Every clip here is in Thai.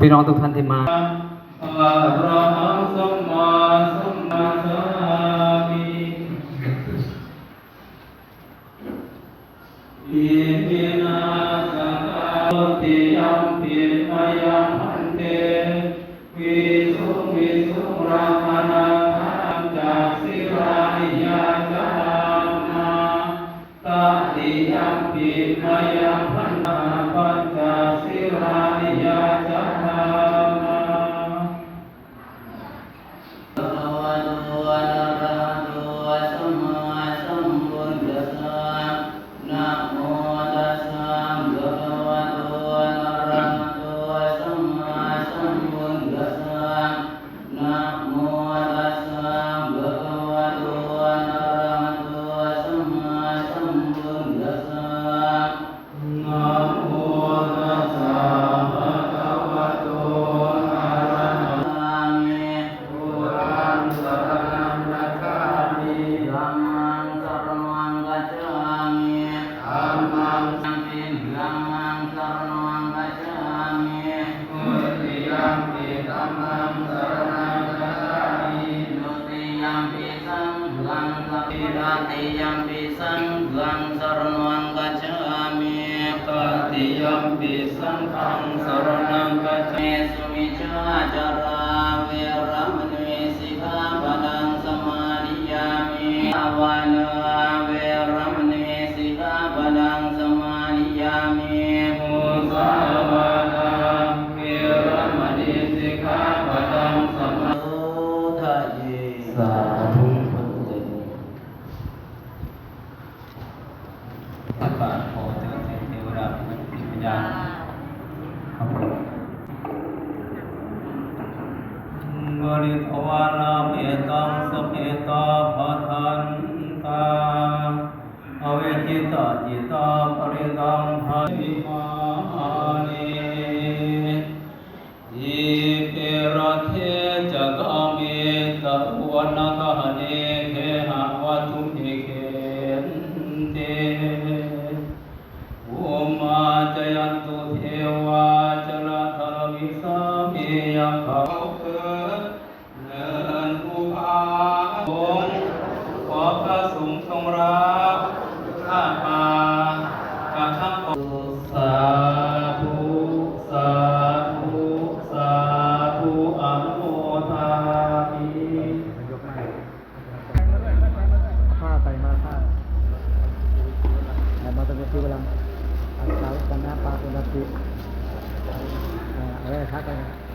พี่น้องทุกท่านที่มาอะระหังสัมมาสัมพุทธัสสะมิอิมินาสกาติยัมปิมยังหันเตวิสุวิสุรังมนังหังจากสิรานิยาจามาตติยัมปิมยัง สังฆังสรณังกัจฉามิตติยัมปิสังฆังสรณังกัจฉามิสุมิจฉาจาราเวรมณีสิกขาปดังสมาธิยามิภาวน ตั เขาเกิดเนินภูผาสงฆ์ขอพระสงฆ์ทรงรับข้ามากระทั่งสาธุสาธุสาธุอนุโมทามิผ้าใส่มาผ้าแต่มาตรงนี้เวลาอันสาวกันน้าปาเป็นนาทีอะไร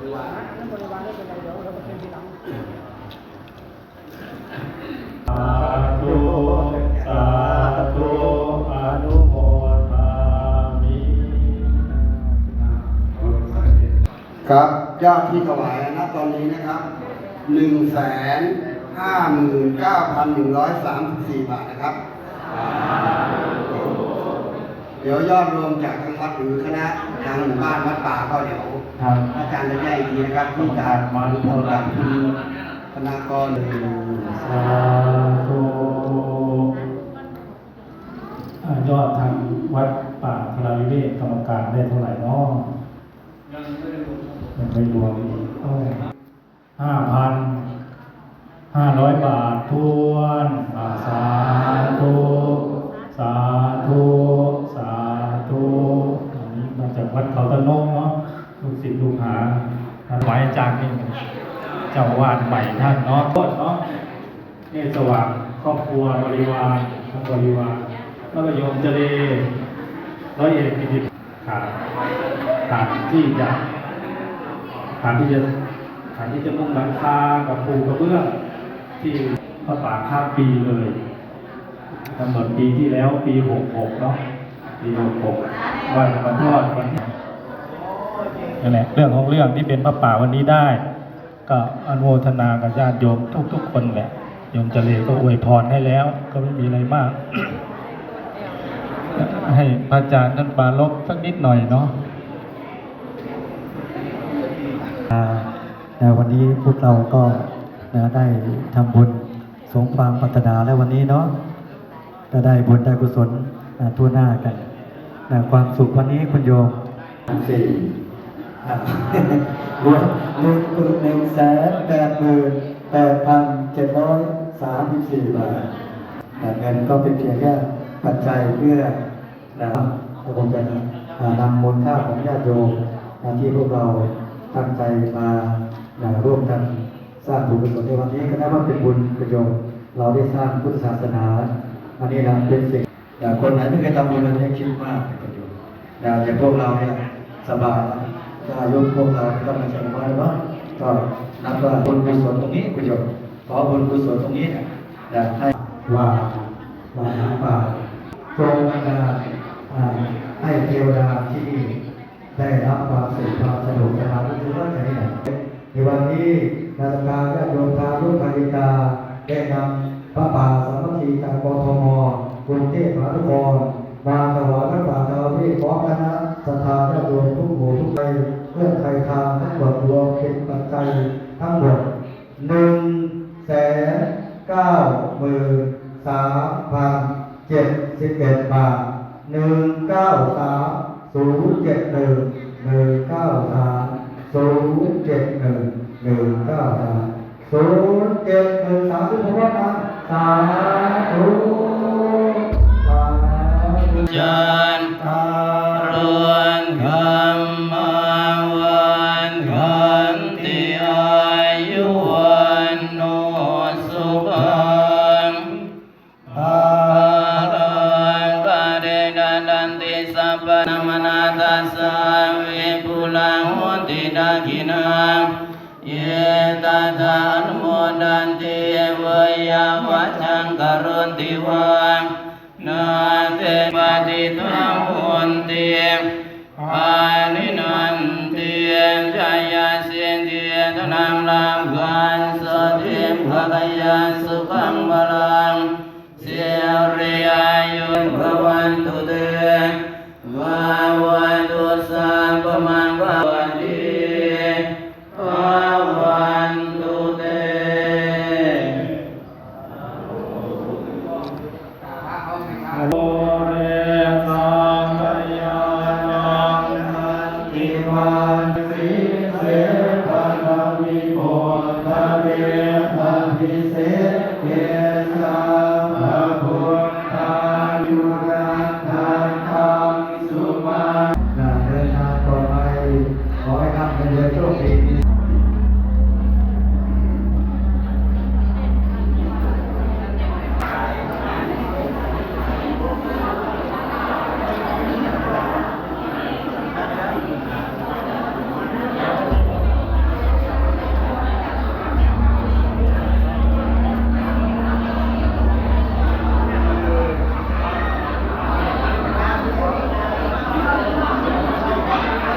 ทักกันบริวารไม่เป็นไรเดี๋ยวเราเป็นทีหลังสาธุสาธุอนุโมทามิครับยอดที่ถวายณตอนนี้นะครับหนึ่งแสนห้าหมื่นเก้าพันหนึ่งร้อยสามสิบสี่บาทนะครับ ดี๋ยวยอดรวมจากทางวัดหรือคณะทางหมู่บ้านวัดป่าก็เดี๋ยวครับอาจารย์จะแจ้งอีกทีนะครับที่การมาดูเท่าไหร่คุณคณะก็หนึ่งสาธุอ่ายอดทางวัดป่าพลาวิเวกกรรมการได้เท่าไหร่เนาะยังไม่รวมอีกห้าพันห้าร้อยบาททวนอ่าสาธุสาธุ วัดเขาตะนงเนาะลูกศิษย์ลูกหาท่านไว้อาจารย์นี่เจ้าวาดใหม่ท่านเนาะโทษเนาะเนตรสว่างครอบครัวบริวารทั้งบริวารแล้วก็โยมเจเลร้อยเอกกิติขาดขาดที่จะขาดที่จะขาดที่จะมุ่งหลังคากับปูกระเบื้องที่พระป่าข้ามปีเลยกำหนดปีที่แล้วปีหกหกเนาะปีหกหก วันมาทอดวันที่นั่นแหละเรื่องของเรื่องที่เป็นพระป่าวันนี้ได้ ก็อนุโมทนากับญาติโยมทุก ๆ คนแหละโยมเจเลก็อวยพรให้แล้ว ก็ไม่มีอะไรมาก ให้พระอาจารย์ท่านปาลบสักนิดหน่อยเนาะนะวันนี้พวกเราก็นะได้ทำบุญสงความปรารถนาแล้ววันนี้เนาะก็ได้บุญได้กุศลทั่วหน้ากัน ความสุขวันนี้คุณโยมสี่รวมหนึ่งหนึ่งแสนแปดหมื่นแปดพันเจ็ดร้อยสามสิบสี่บาทแต่เงินก็เป็นเพียงแค่ปัจจัยเพื่อนะผมจะนำมูลค่าของญาติโยมที่พวกเราตั้งใจมานะร่วมกันสร้างบุญกุศลในวันนี้ก็นับว่าเป็นบุญคุณโยมเราได้สร้างพุทธศาสนา อันนี้นะเป็นสิ่ง แต่คนไหนไม่เคยทำบุญเราจะคิดมากคุณโยมนะอย่างพวกเราเนี่ยสบายถ้ายุพวกเราไม่ต้มาใช้น้อยเนาก็นับว่าบุญกุศลตรงนี้คุณโยมขอบุญกุศลตรงนี้เนี่ยนะให้ว่าว่าหาป่าตรงนาอ่าให้เทวดาที่นี่ได้รับความสุขความสนุกสนานที่ว่าจะนี่ยในวันนี้นาฬิกาและโยมทารุปริกาได้นำพระป่าสามัคคีจากกทม รุงเทพมหานครมาถวายพระป่าชาวที่พร้อมคณะสถาญาติโยมทุกหมู่ทุกไปเพื่อไทยทางทั้งหมดรวมเป็นปัจจัยทั้งหมดหนึ่งแสนเก้าหมื่นสามพันเจ็ดสิบเอ็ดบาทหนึ่งเก้าสามศูนย์เจ็ดหนึ่งหนึ่งเก้าสามศูนย์เจ็ดหนึ่งหนึ่งเก้าสามศูนย์เจ็ดหนึ่งสามทุกคนว่ากันสาธุสาธุ จันทรวนคำมาวันขันติอายุวันโนสุขังอารังกะเดนะนันติสัพพนมนาตัสสะวิปุลังหุนติดากินังเยตตานุโมดันติเวยาวัจังกรุณติวันา ปฏิทังหุนติอานินันติจายาเสินติธนามรามกันสติมภกยันสุขังบาลังเสียริอายุภวันตุเตวาวันตุสามปมังวัน ทะเวทะพิเศษเก